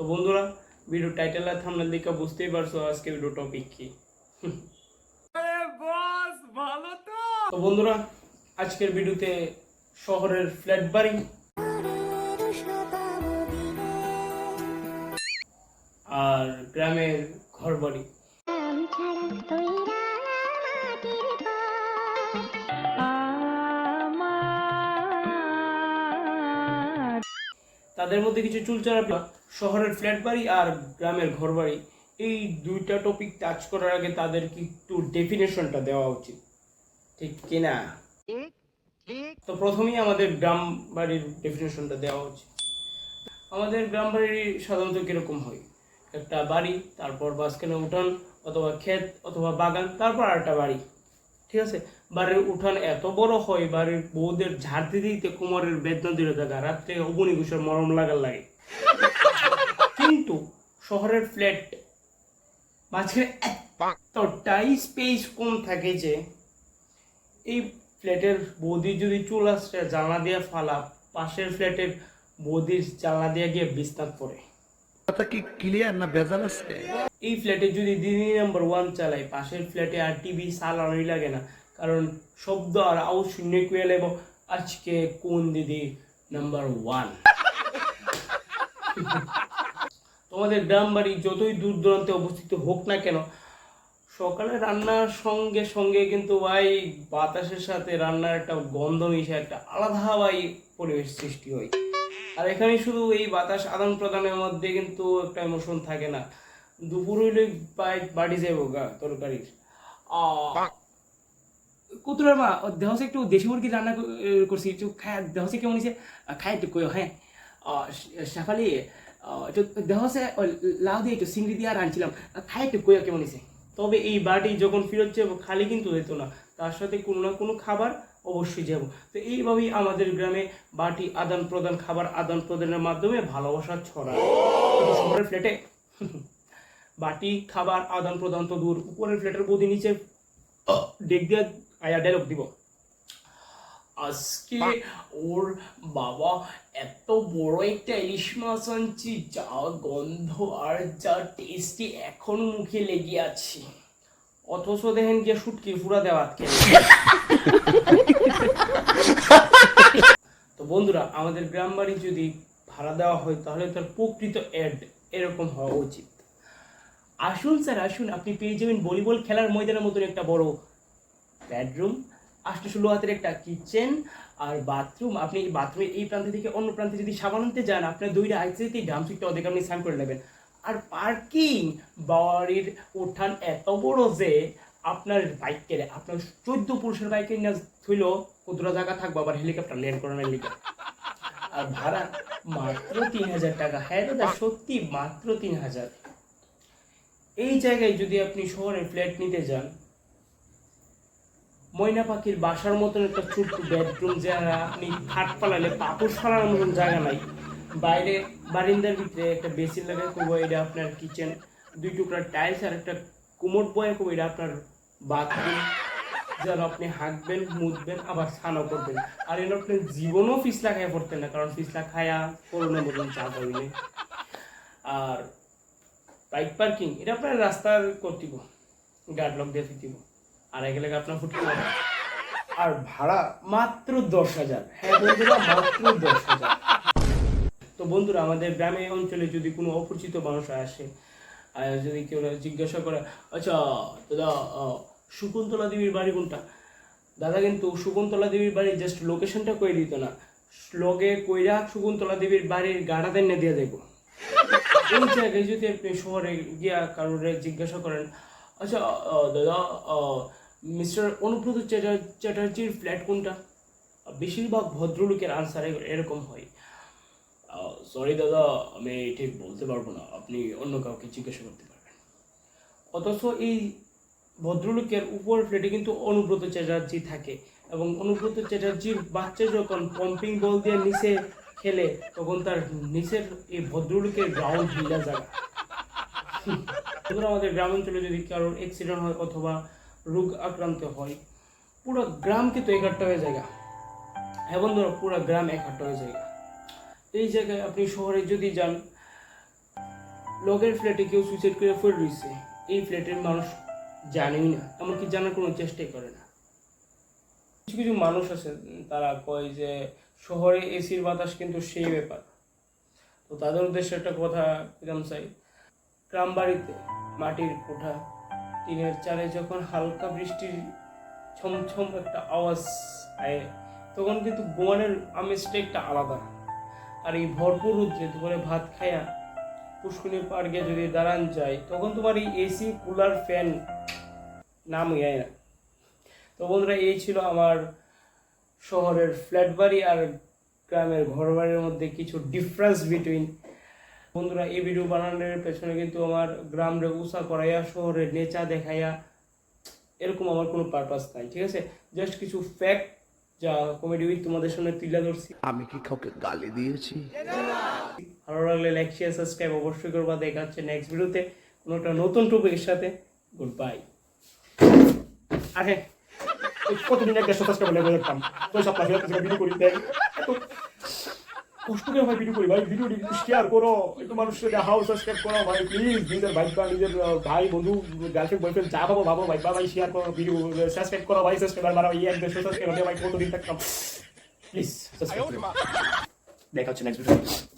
তো বন্ধুরা video title আর thumbnail দেখে বুঝতেই পারছ আজকে ভিডিও টপিক কি। ভালো তো। বন্ধুরা আজকের ভিডিওতে শহরের ফ্ল্যাট বাড়ি। আর গ্রামের ঘর বাড়ি। তাদের মধ্যে কিছু চুলচারা শহরের ফ্ল্যাট বাড়ি আর গ্রামের ঘর বাড়ি এই দুইটা টপিক টাচ করার আগে তাদেরকে একটু ডেফিনেশনটা দেওয়া উচিত। ঠিক কিনা তো প্রথমেই আমাদের গ্রাম বাড়ির ডেফিনেশনটা দেওয়া উচিত। আমাদের গ্রাম বাড়ি সাধারণত কীরকম হয়? একটা বাড়ি তারপর মাঝখানে উঠান অথবা ক্ষেত অথবা বাগান তারপর আরেকটা বাড়ি। ঠিক আছে? বাড়ির উঠান এত বড় হয় বাড়ির বউদের ঝাড় দিতে দিতে কোমরের বেদনা দিলে থাকা রাত্রে অবনি ঘুষের মরম লাগার লাগে। কিন্তু শহরের ফ্ল্যাট মাঝখানে এতটাই স্পেস কম থাকে যে এই ফ্ল্যাটের বৌদি যদি চুল আসছে জানলা দিয়ে ফালা পাশের ফ্ল্যাটের বৌদির জানলা দিয়ে গিয়ে বিস্তার পড়ে। কথা কি ক্লিয়ার না আছে? এই ফ্ল্যাটে যদি দিদি নাম্বার ওয়ান চালাই পাশের ফ্ল্যাটে আর টিভি চালানোই লাগে না। কারণ শব্দ আর আউট শূন্য কুয়ে লাগব। আজকে কোন দিদি নাম্বার ওয়ান তোমাদের গ্রাম বাড়ি যতই দূর দূরান্তে অবস্থিত হোক না কেন সকালে রান্নার সঙ্গে সঙ্গে কিন্তু ভাই বাতাসের সাথে রান্নার একটা গন্ধ মিশে একটা আলাদা ভাই পরিবেশ সৃষ্টি হয়। আর এখানে শুধু এই বাতাস আদান প্রদানের মধ্যে কিন্তু একটা ইমোশন থাকে না। দুপুর হইলে বাড়ি যাব গা তরকারির। কুতুরার মা ও দেহ একটু দেশি মুরগি রান্না করছি একটু খায় দেহ সে কেমন হয়েছে খায় একটু কই হ্যাঁ। সাফালি একটু দেহ সে লাউ দিয়ে একটু চিংড়ি দিয়ে আর রাঁধছিলাম খায় একটু কই কেমন হয়েছে তবে এই বাড়ি যখন ফিরত যাব খালি কিন্তু যেত না। তার সাথে কোনো না কোনো খাবার অবশ্যই যাব। তো এইভাবেই আমাদের গ্রামে বাটি আদান প্রদান, খাবার আদান প্রদানের মাধ্যমে ভালোবাসা ছড়ায়। শহরের ফ্ল্যাটে বাটি, খাবার, আদান প্রদান তো দূর। উপরের ফ্ল্যাটের বদি নিচে ডেক দিয়ে আয়া ডায়লগ দিব। আজকে ওর বাবা এত বড় একটা ইলিশ মাছ আনছি, যা গন্ধ আর যা টেস্টি এখন মুখে লেগে আছে। অথচ দেখেন গিয়ে শুটকি ফুরা দেওয়া তো বন্ধুরা, আমাদের গ্রাম বাড়ি যদি ভাড়া দেওয়া হয়, তাহলে তার প্রকৃত অ্যাড এরকম হওয়া উচিত। আসুন স্যার আসুন, আপনি পেয়ে যাবেন ভলিবল খেলার ময়দানের মতন একটা বড় বেডরুম আষ্ট ষোলো হাতের একটা কিচেন আর বাথরুম আপনি বাথরুমের এই প্রান্ত থেকে অন্য প্রান্তে যদি সাবান আনতে যান, আপনার দুইটা ডাম সিটটা অধিক আপনি স্নান করে নেবেন। আর পার্কিং বাড়ির উঠান এত বড় যে আপনার বাইককে আপনার চোদ্দ পুরুষের বাইকে না থইল ক্ষুদ্র জায়গা থাকব, আবার হেলিকপ্টার ল্যান্ড করানোর লিগে আর ভাড়া মাত্র তিন হাজার টাকা। হ্যাঁ দাদা, সত্যি মাত্র তিন হাজার। এই জায়গায় যদি আপনি শহরে ফ্ল্যাট নিতে যান ময়না পাখির বাসার মতন একটা ছোট্ট বেডরুম যারা আপনি খাট পালালে পাপড় ফালানোর মতন জায়গা নাই। বাইরে বারিন্দার ভিতরে একটা বেসিন লাগে করব, এটা আপনার কিচেন দুই টুকরা টাইলস আর একটা কুমোট বয়ে করব, এটা আপনার বাথরুম যেন আপনি হাঁকবেন মুদবেন আবার স্নানও করবেন। আর এর আপনি জীবনও ফিসলা খাইয়া পড়তেন না, কারণ ফিসলা খায়া করোনা মতন চা পাইলে আর বাইক পার্কিং এটা আপনার রাস্তার করতিব গার্ড লক দিয়ে ফিতিব আর এগুলো আপনার ফুটে যাবে। আর ভাড়া মাত্র দশ হাজার। হ্যাঁ বন্ধুরা মাত্র দশ হাজার। তো বন্ধুরা আমাদের গ্রামে অঞ্চলে যদি কোনো অপরিচিত মানুষ আসে আর যদি কেউ জিজ্ঞাসা করে আচ্ছা দাদা শকুন্তলা দেবীর বাড়ি কোনটা? দাদা কিন্তু শকুন্তলা দেবীর বাড়ির জাস্ট লোকেশনটা কই দিত না। লগে কইরা শকুন্তলা দেবীর বাড়ির গাড়া দেন দিয়ে দেখব এই জায়গায় যদি আপনি শহরে গিয়া কারোর জিজ্ঞাসা করেন আচ্ছা আহ, দাদা মিস্টার অনুব্রত চ্যাটার- চ্যাটার্জির ফ্ল্যাট কোনটা? বেশিরভাগ ভদ্রলোকের আনসার এরকম হয়। সরি দাদা, আমি ঠিক বলতে পারব না। আপনি অন্য কাউকে জিজ্ঞাসা করতে পারবেন। অথচ এই ভদ্রলোকের উপর ফ্ল্যাটে কিন্তু অনুব্রত চ্যাটার্জি থাকে এবং অনুব্রত চ্যাটার্জির বাচ্চা যখন পাম্পিং বল দিয়ে নিচে খেলে, তখন তার নিচের এই ভদ্রলোকের গ্রাউন্ড হিলা যায় আমাদের গ্রামাঞ্চলে যদি কারোর অ্যাক্সিডেন্ট হয় অথবা রোগ আক্রান্ত হয়। পুরো গ্রাম কিন্তু একাট্টা হয়ে জায়গা। হ্যাঁ বন্ধুরা, পুরো গ্রাম একাট্টা হয়ে জায়গা। এই জায়গায় আপনি শহরে যদি যান, লগের ফ্ল্যাটে কেউ সুইসাইড করে পড়ে রয়েছে। এই ফ্ল্যাটের মানুষ জানেই না, এমনকি জানার কোনো চেষ্টাই করে না। কিছু কিছু মানুষ আছে তারা কয় যে শহরে এসির বাতাস কিন্তু সেই ব্যাপার। তো তাদের উদ্দেশ্যে একটা কথা কিরম চাই গ্রাম বাড়িতে মাটির কোঠা টিনের চারে যখন হালকা বৃষ্টির ছমছম একটা আওয়াজ আয়, তখন কিন্তু গোয়ানের আমেজটা একটা আলাদা। আর এই ভরপুর রুদ্রে দুপুরে ভাত খায়া পুষ্করণী পার্কে যদি দাঁড়ান যায়, তখন তোমার এই এসি কুলার ফ্যান নাম যায় না। তো বন্ধুরা, এই ছিল আমার শহরের ফ্ল্যাট বাড়ি আর গ্রামের ঘর বাড়ির মধ্যে কিছু ডিফারেন্স বিটুইন বন্ধুরা এই ভিডিও বানানোর পেছনে কিন্তু আমার গ্রামরে উষা করাইয়া শহরের নেচা দেখাইয়া এরকম আমার কোনো পারপাস নাই ঠিক আছে? জাস্ট কিছু ফ্যাক্ট যা কমেডি উইথ তোমাদের সামনে তুলে ধরছি। আমি কি কাউকে গালি দিয়েছি? ভালো লাগলে লাইক শেয়ার সাবস্ক্রাইব অবশ্যই করবা। দেখা হচ্ছে নেক্সট ভিডিওতে কোনো একটা নতুন টপিকের সাথে। গুড বাই আরে কতদিন এক দেড়শো সাবস্ক্রাইব লেগে দেখতাম ওই সপ্তাহে একটা ভিডিও করি দেখ। এত কষ্ট করে ভাই ভিডিও করি ভাই ভিডিওটি শেয়ার করো একটু মানুষকে দেখাও সাবস্ক্রাইব করো ভাই প্লিজ নিজের ভাই বা নিজের ভাই বন্ধু গার্লফ্রেন্ড বয়ফ্রেন্ড যা ভাবো ভাবো ভাই বা ভাই শেয়ার করো ভিডিও সাবস্ক্রাইব করো ভাই সাবস্ক্রাইবার মারা ইয়ে একদম সাবস্ক্রাইব করো ভাই কতদিন থাকতাম? প্লিজ সাবস্ক্রাইব দেখা হচ্ছে নেক্সট ভিডিও